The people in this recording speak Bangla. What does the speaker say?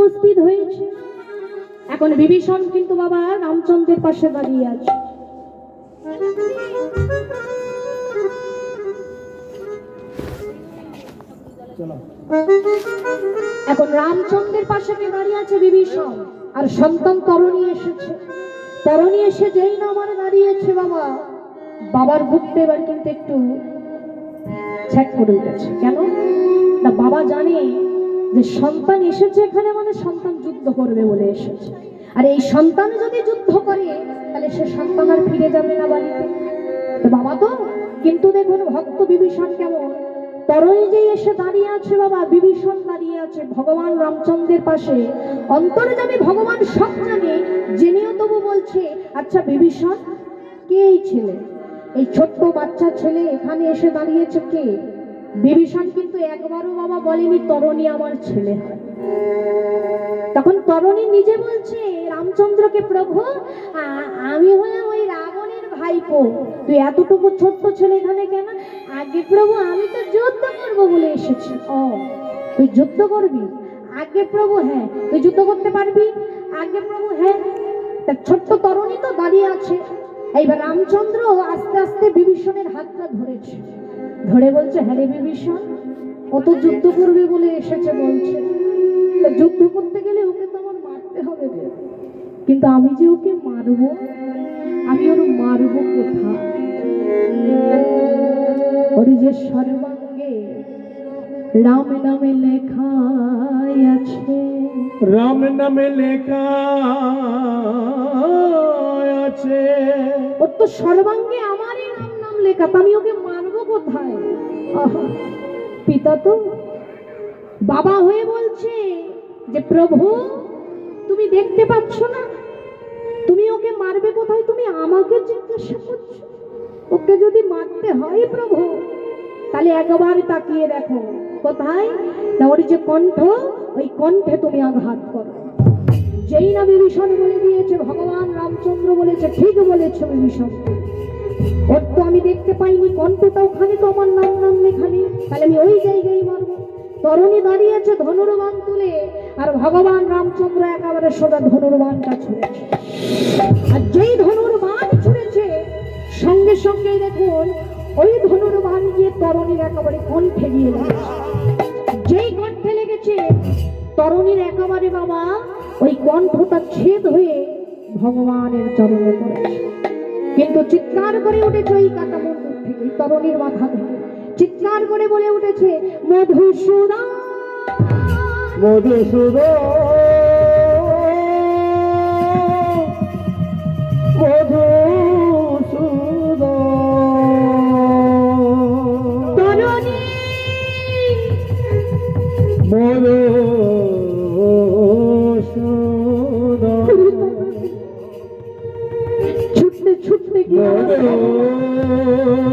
উপস্থিত হয়েছে। এখন বিভীষণ কিন্তু বাবা রামচন্দ্রের পাশে দাঁড়িয়ে আছে। এখন রামচন্দ্রের পাশে কে দাঁড়িয়ে আছে বিভীষণ? আর সন্তান তরণী এসেছে। তরণী এসে যেই না আমার দাঁড়িয়েছে বাবা বাবার বুকতে এবার কিন্তু একটু ছ্যাক করে উঠেছে। কেন? না বাবা জানে যে সন্তান এসেছে এখানে মানে সন্তান যুদ্ধ করবে বলে এসেছে। আর এই সন্তান যদি যুদ্ধ করে, তাহলে সে সন্তান আর ফিরে যাবে না বাড়িতে। তো বাবা তো, কিন্তু দেখুন ভক্ত বিভীষণ কেমন? তরণী যে এসে দাঁড়িয়ে আছে বাবা, বিভীষণ দাঁড়িয়ে আছে ভগবান রামচন্দ্রের পাশে। অন্তরে যাবে ভগবান সব জানে, জেনেও তবু বলছে আচ্ছা বিভীষণ, কে এই ছেলে? এই ছোট্ট বাচ্চা ছেলে এখানে এসে দাঁড়িয়েছে কে? বিভীষণ কিন্তু একবারও বাবা বলেনি, তরণী আমার ছেলে হয়। তখন তরণী নিজে বলছে, রামচন্দ্রকে প্রভু আমি হলাম ওই রাবণের ভাইপো। তুই এতটুকু ছোট্ট ছেলে এখানে কেন? আগে প্রভু, আমি তো যুদ্ধ করব বলে এসেছি। ও তুই যুদ্ধ করবি? আগে প্রভু হ্যাঁ। তুই যুদ্ধ করতে পারবি? আগে প্রভু হ্যাঁ। তা ছোট্ট তরণী তো দাঁড়িয়ে আছে। এইবার রামচন্দ্র আস্তে আস্তে বিভীষণের হাতটা ধরেছে। ধরে বলছে হ্যাঁ রে বিভীষণ ও তো যুদ্ধ করবে বলে এসেছে বলছে। যুদ্ধ করতে গেলে ওকে তো আমার মারতে হবে কিন্তু আমি যে ওকে মারবো আমি ওর মারবো কোথায়? ওর যে সর্বাঙ্গে রাম নামে লেখাই আছে। রাম নামে লেখা আছে। ওর তো সর্বাঙ্গে আমারই নাম নাম লেখা তা আমি ওকে কোথায়? পিতা তো বাবা হয়ে বলছে যে, প্রভু, তুমি দেখতে পাচ্ছ না? তুমি ওকে মারবে কোথায়? তুমি আমাকে জিজ্ঞাসা করছ। ওকে যদি মারতে হয় প্রভু, তাহলে একবার তাকিয়ে দেখো, কোথায়? না, ওর যে কণ্ঠ, ওই কণ্ঠে তুমি আঘাত করো। যেই না বিভীষণ বলে দিয়েছে, ভগবান রামচন্দ্র বলেছে, ঠিক বলেছে বিভীষণ। ওর আমি দেখতে পাইনি কণ্ঠটা ওখানে তো আমার নাম নাম এখানে তাহলে আমি ওই জায়গায় মারবো। তরণী দাঁড়িয়েছে ধনুর্বান তুলে, আর ভগবান রামচন্দ্র একেবারে সোজা ধনুর্বানটা ছুঁড়েছে। আর যেই ধনুর্বান ছুঁড়েছে, সঙ্গে সঙ্গে দেখুন, ওই ধনুর্বান গিয়ে তরণীর একেবারে কণ্ঠে গিয়ে যেই কণ্ঠে লেগেছে, তরণীর একেবারে বাবা, ওই কণ্ঠটা ছেদ হয়ে ভগবানের চরণে পড়েছে। কিন্তু চিৎকার করে উঠেছে ওই কাটা মন্দির থেকে তরণীর মাথা থেকে। চিৎকার করে বলে উঠেছে মধুসূদন! মধুসূদন। মধুসূদন। তরণী মধুসূদন ছুটতে ছুটতে গিয়ে